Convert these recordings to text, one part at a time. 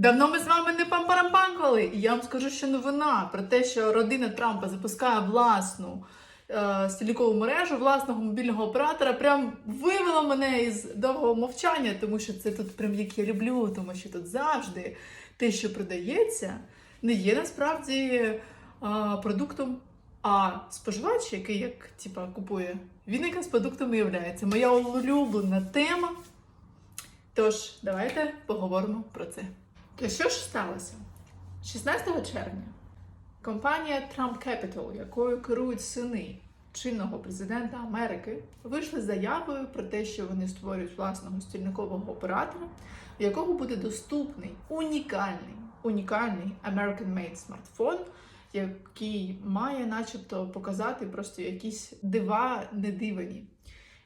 Давно ми з вами не пампарампанкали. І я вам скажу, що новина про те, що родина Трампа запускає власну е, стільникову мережу власного мобільного оператора, прям вивела мене із довгого мовчання, тому що це тут прям як я люблю, тому що тут завжди те, що продається, не є насправді е, продуктом. А споживач, який як типа купує, він якраз продуктом і являється. Моя улюблена тема. Тож, давайте поговоримо про це. То що ж сталося? 16 червня компанія Trump Capital, якою керують сини чинного президента Америки, вийшли з заявою про те, що вони створюють власного стільникового оператора, в якого буде доступний унікальний, унікальний American-made смартфон, який має, начебто, показати просто якісь дива недивані.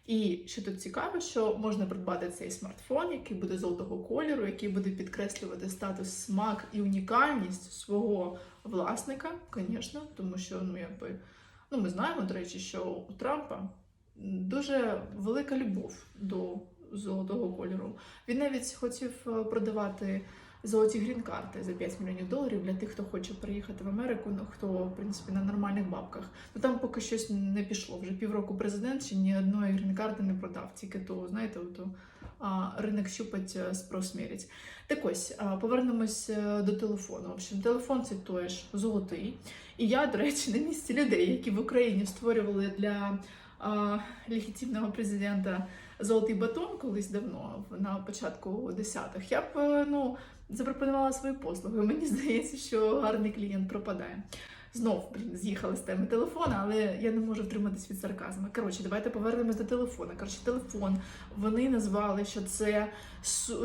І що тут цікаво, що можна придбати цей смартфон, який буде золотого кольору, який буде підкреслювати статус, смак і унікальність свого власника, звісно, тому що ну якби ну ми знаємо, до речі, що у Трампа дуже велика любов до золотого кольору. Він навіть хотів е, продавати золоті грін-карти за 5 мільйонів доларів для тих, хто хоче приїхати в Америку, ну хто в принципі на нормальних бабках. Ну там поки щось не пішло. Вже півроку президент ще ні одної грін-карти не продав. Тільки то, знаєте, ото а, ринок щупать, а, спрос мірять. Так ось повернемось е, до телефону. В общем, телефон це той ж золотий. І я, до речі, на місці людей, які в Україні створювали для легітимного президента золотий батон колись давно, на початку десятих, я б е, ну запропонувала свої послуги. Мені здається, що гарний клієнт пропадає. Знов, блін, з'їхали з теми телефона, але я не можу втриматись від сарказму. Коротше, давайте повернемось до телефона. Коротше, телефон вони назвали, що це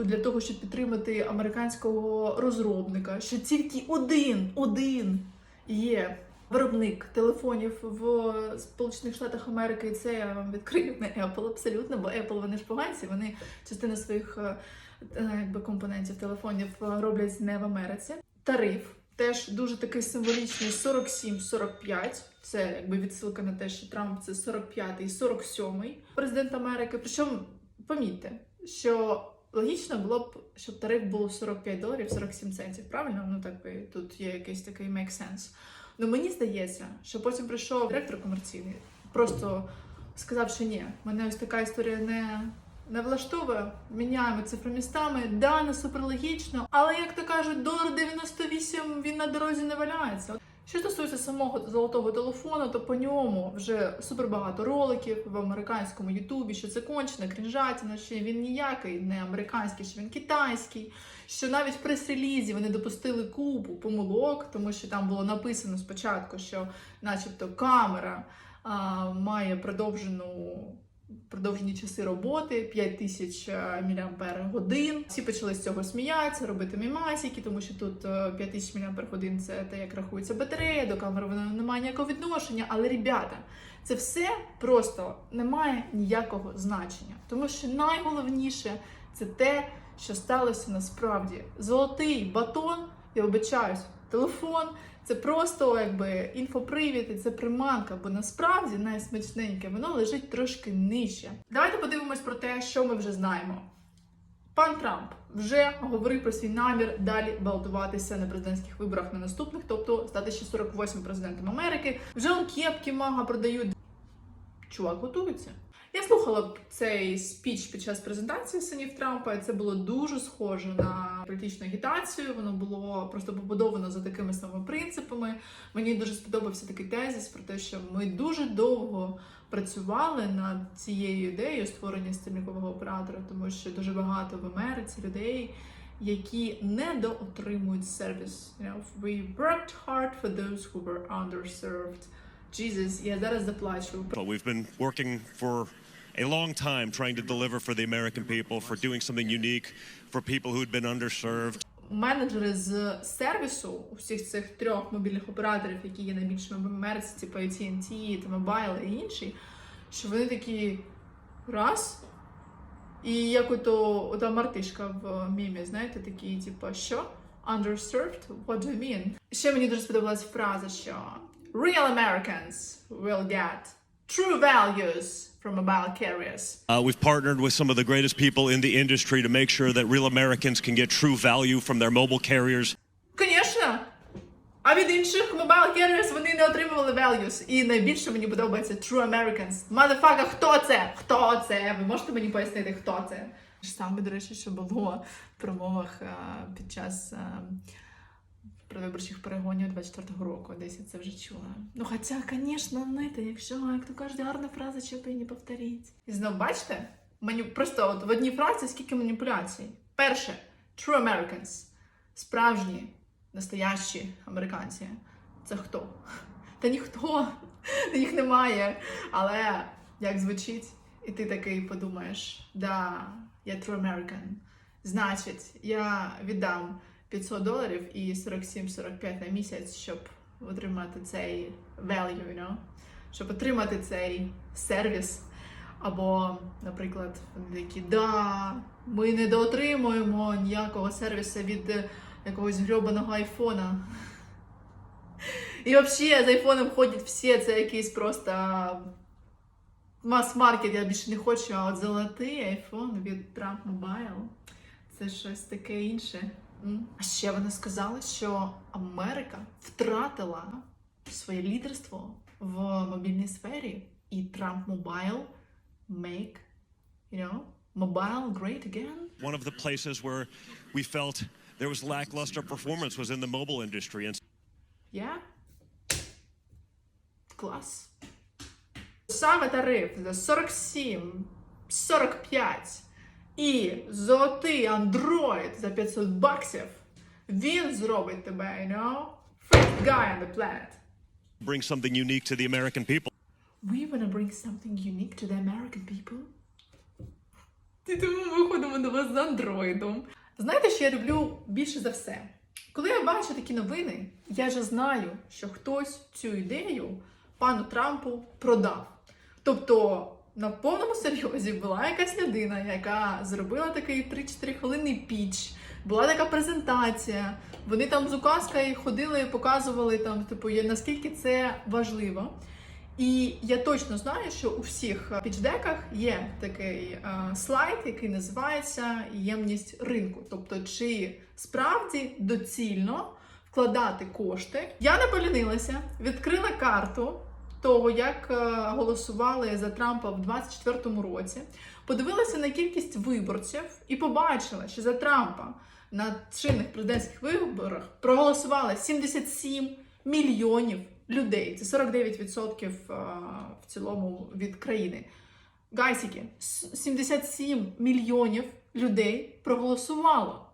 для того, щоб підтримати американського розробника, що тільки один, один є виробник телефонів в Сполучених Штатах Америки. І це я вам відкрию не Apple абсолютно, бо Apple вони ж поганці, вони частину своїх е, е, якби компонентів телефонів роблять не в Америці. Тариф теж дуже такий символічний 47-45. Це якби відсилка на те, що Трамп це 45-й, 47-й президент Америки. Причому помітьте, що логічно було б, щоб тариф був 45 доларів 47 центів. Правильно? Ну так би тут є якийсь такий make sense. Ну мені здається, що потім прийшов директор комерційний, просто сказав, що ні, мене ось така історія не. Не влаштовує, міняємо цифри містами, да, не суперлогічно, але як то кажуть, долар 98 він на дорозі не валяється. Що стосується самого золотого телефону, то по ньому вже супер багато роликів в американському Ютубі, що це кончена крінжатіна, що він ніякий не американський, що він китайський. Що навіть в прес-релізі вони допустили купу помилок, тому що там було написано спочатку, що, начебто, камера а, має продовжену. Продовжені часи роботи 5000 мАч. Всі почали з цього сміятися, робити мімасики, тому що тут е, 5000 мАч це те, як рахується батарея, до камери вона не має ніякого відношення. Але, ребята, це все просто не має ніякого значення. Тому що найголовніше це те, що сталося насправді. Золотий батон, я вибачаюсь, телефон. Це просто якби інфопривід і це приманка, бо насправді найсмачненьке воно лежить трошки нижче. Давайте подивимось про те, що ми вже знаємо. Пан Трамп вже говорив про свій намір далі балотуватися на президентських виборах на наступних, тобто стати ще 48 президентом Америки. Вже он кепки мага продають. Чувак готується. Я слухала цей спіч під час презентації синів Трампа, і це було дуже схоже на політичну агітацію. Воно було просто побудовано за такими самими принципами. Мені дуже сподобався такий тезіс про те, що ми дуже довго працювали над цією ідеєю створення стільникового оператора, тому що дуже багато в Америці людей. Які недоотримують сервіс. You know, we worked hard for those who were underserved. Jesus, я зараз заплачу. But we've been working for a long time trying to deliver for the American people, for doing something unique for people who'd been underserved. менеджери з сервісу усіх цих трьох мобільних операторів, які є найбільшими в Америці, типу AT&T, T-Mobile і інші, що вони такі раз. І як ото ота мартишка в мімі, знаєте, такі, типу, що? Underserved? What do you mean? Ще мені дуже сподобалась фраза, що Real Americans will get true values for mobile carriers. Uh, we've partnered with some of the greatest people in the industry to make sure that real Americans can get true value from their mobile carriers. Звісно. А від інших mobile carriers вони не отримували values. І найбільше мені подобається True Americans. Motherfucker, хто це? Хто це? Ви можете мені пояснити, хто це? Саме, до речі, що було в промовах е, під час е, предвиборчих перегонів 24-го року. Десь я це вже чула. Ну, хоча, звісно, знаєте, якщо, як то кажуть, гарна фраза, б не повторіть. І знов бачите? Мені просто от в одній фразі скільки маніпуляцій. Перше, True Americans. Справжні, настоящі американці. Це хто? Та ніхто, їх немає. Але як звучить, і ти такий подумаєш: да, я true American. Значить, я віддам 500 доларів і 47-45 на місяць, щоб отримати цей value, you know? щоб отримати цей сервіс. Або, наприклад, вони такі, да, ми не доотримуємо ніякого сервісу від е, якогось грьобаного айфона. І взагалі з айфоном ходять всі, це якийсь просто мас-маркет, я більше не хочу, а от золотий айфон від Trump Mobile це щось таке інше. А ще вони сказали, що Америка втратила своє лідерство в мобільній сфері, і Trump Mobile make, you know, mobile great again. One of the places where we felt there was lackluster performance was in the mobile industry. And Yeah? Клас. Саме тариф за 47, 45 і золотий Android за 500 баксів, він зробить тебе, you know, first guy on the planet. bring something unique to the American people. We wanna bring something unique to the American people. І тому ми виходимо до вас з андроїдом. Знаєте, що я люблю більше за все? Коли я бачу такі новини, я вже знаю, що хтось цю ідею пану Трампу продав. Тобто на повному серйозі була якась людина, яка зробила такий 3-4 хвилинний піч, була така презентація. Вони там з указкою ходили, показували там, типу, наскільки це важливо. І я точно знаю, що у всіх е, пічдеках є такий е, слайд, який називається ємність ринку. Тобто, чи справді доцільно вкладати кошти. Я не полінилася, відкрила карту того, як е, голосували за Трампа в 24-му році, подивилася на кількість виборців і побачила, що за Трампа на чинних президентських виборах проголосували 77 мільйонів людей. Це 49% е, в цілому від країни. Гайсіки, 77 мільйонів людей проголосувало.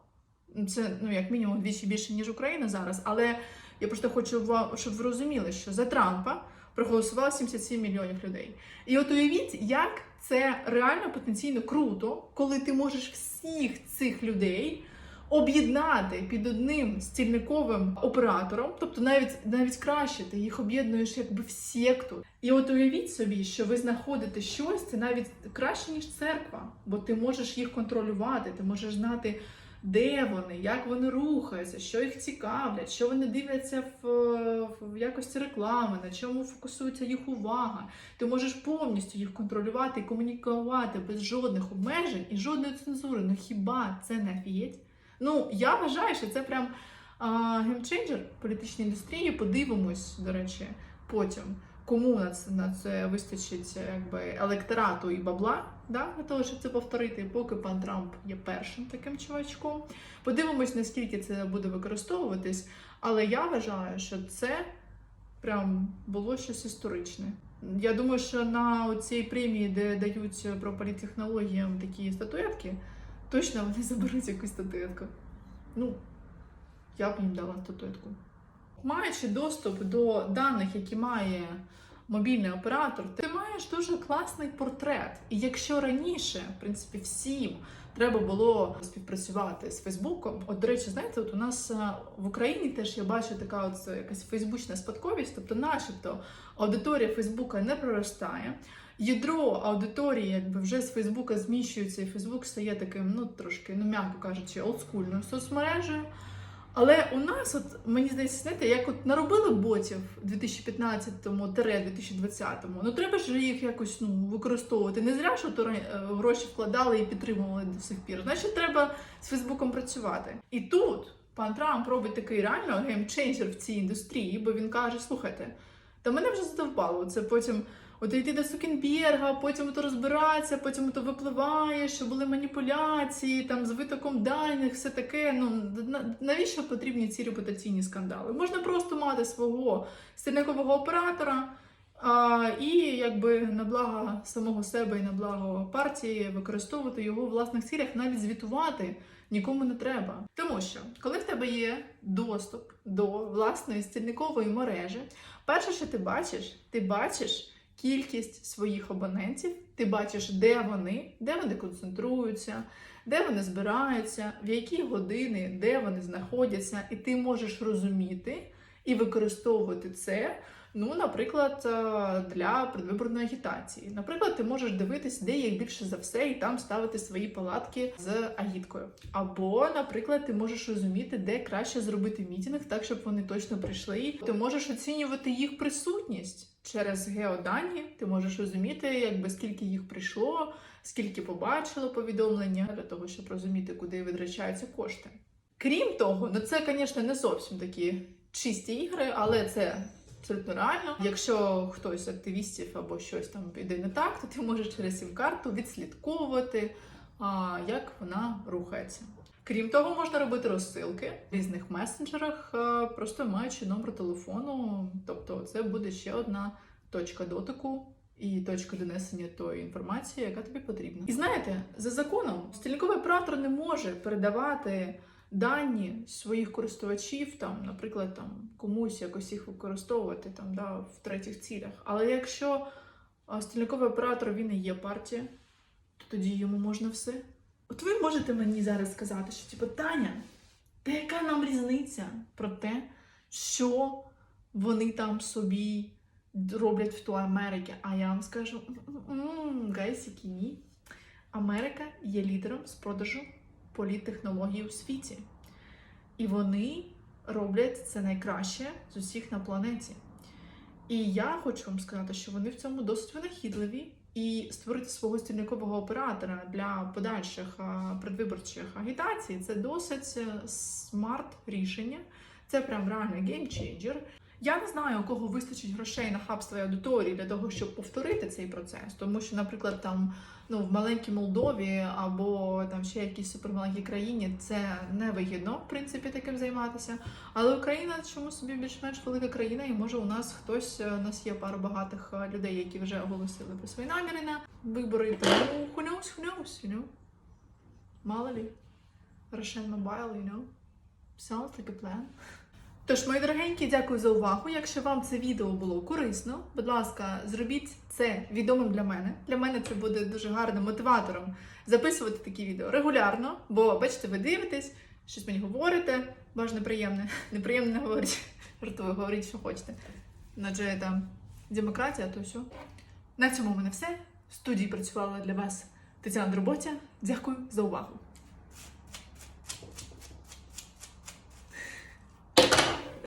Це ну як мінімум вдвічі більше ніж Україна зараз. Але я просто хочу щоб ви розуміли, що за Трампа проголосувало 77 мільйонів людей. І от уявіть, як це реально потенційно круто, коли ти можеш всіх цих людей об'єднати під одним стільниковим оператором, тобто навіть навіть краще, ти їх об'єднуєш якби в секту. І от уявіть собі, що ви знаходите щось, це навіть краще, ніж церква, бо ти можеш їх контролювати, ти можеш знати. Де вони, як вони рухаються, що їх цікавлять, що вони дивляться в, в якості реклами, на чому фокусується їх увага. Ти можеш повністю їх контролювати і комунікувати без жодних обмежень і жодної цензури. Ну хіба це не офігеть? Ну я вважаю, що це прям геймченджер політичної індустрії. Подивимось, до речі, потім. Кому на це, на це вистачить якби електорату і бабла да, для того, щоб це повторити, поки пан Трамп є першим таким чувачком. Подивимось, наскільки це буде використовуватись. Але я вважаю, що це прям було щось історичне. Я думаю, що на цій премії, де дають про політтехнологіям такі статуетки, точно вони заберуть якусь статуетку. Ну, я б їм дала статуетку. Маючи доступ до даних, які має мобільний оператор, ти маєш дуже класний портрет. І якщо раніше, в принципі, всім треба було співпрацювати з Фейсбуком, от до речі, знаєте, от у нас е, в Україні теж я бачу така от е, якась фейсбучна спадковість, тобто, начебто, аудиторія Фейсбука не проростає. Ядро аудиторії якби вже з Фейсбука зміщується, і Фейсбук стає таким, ну трошки, ну м'яко кажучи, олдскульною соцмережею. Але у нас, от мені здається, знаєте, як от наробили ботів у 2015-2020, ну треба ж їх якось ну, використовувати. Не зря, що то е, гроші вкладали і підтримували до сих пір. Значить, треба з Фейсбуком працювати. І тут пан Трамп робить такий реально геймчейнджер в цій індустрії, бо він каже: слухайте, та мене вже задовбало. Це потім. От йти до Сукенберга, потім то розбиратися, потім то випливає, що були маніпуляції, там з витоком даних, все таке. Ну навіщо потрібні ці репутаційні скандали? Можна просто мати свого стільникового оператора а, і якби на благо самого себе і на благо партії використовувати його у власних цілях, навіть звітувати нікому не треба. Тому що коли в тебе є доступ до власної стільникової мережі, перше, що ти бачиш, ти бачиш кількість своїх абонентів, ти бачиш, де вони, де вони концентруються, де вони збираються, в які години, де вони знаходяться, і ти можеш розуміти і використовувати це. Ну, наприклад, е, для предвиборної агітації. Наприклад, ти можеш дивитись, де їх більше за все, і там ставити свої палатки з агіткою. Або, наприклад, ти можеш розуміти, де краще зробити мітинг, так щоб вони точно прийшли. Ти можеш оцінювати їх присутність через геодані. Ти можеш розуміти, якби скільки їх прийшло, скільки побачило повідомлення для того, щоб розуміти, куди витрачаються кошти. Крім того, ну це, звісно, не зовсім такі чисті ігри, але це абсолютно реально. Якщо хтось з активістів або щось там піде не так, то ти можеш через сім-карту відслідковувати, як вона рухається. Крім того, можна робити розсилки в різних месенджерах, е, просто маючи номер телефону. Тобто, це буде ще одна точка дотику і точка донесення тої інформації, яка тобі потрібна. І знаєте, за законом стільниковий оператор не може передавати дані своїх користувачів, там, наприклад, там комусь якось їх використовувати там, да, в третіх цілях. Але якщо стільниковий оператор він і є партія, то тоді йому можна все. От ви можете мені зараз сказати, що типу, Таня, та яка нам різниця про те, що вони там собі роблять в ту Америці? А я вам скажу, «М-м-м, гайсики, ні. Америка є лідером з продажу політтехнологій у світі. І вони роблять це найкраще з усіх на планеті. І я хочу вам сказати, що вони в цьому досить винахідливі. І створити свого стільникового оператора для подальших предвиборчих агітацій це досить е, смарт рішення. Це прям реальний геймчейнджер. Я не знаю, у кого вистачить грошей на хаб своєї аудиторії для того, щоб повторити цей процес. Тому що, наприклад, там ну в маленькій Молдові або там ще якійсь супермаленькій країні це невигідно, в принципі, таким займатися. Але Україна чому собі більш-менш велика країна, і може у нас хтось е, у нас є пара багатих е, людей, які вже оголосили про свої наміри на вибори. Тому who knows, you know? Мало лі. Russian Mobile, you know? Sounds like a plan. Тож, мої дорогенькі, дякую за увагу. Якщо вам це відео було корисно, будь ласка, зробіть це відомим для мене. Для мене це буде дуже гарним мотиватором записувати такі відео регулярно, бо бачите, ви дивитесь, щось мені говорите, бажано неприємне. Неприємне не говоріть. Жартую, говоріть, що хочете. Адже там демократія, то все. На цьому в мене все. В студії працювала для вас Тетяна Дроботя. Дякую за увагу.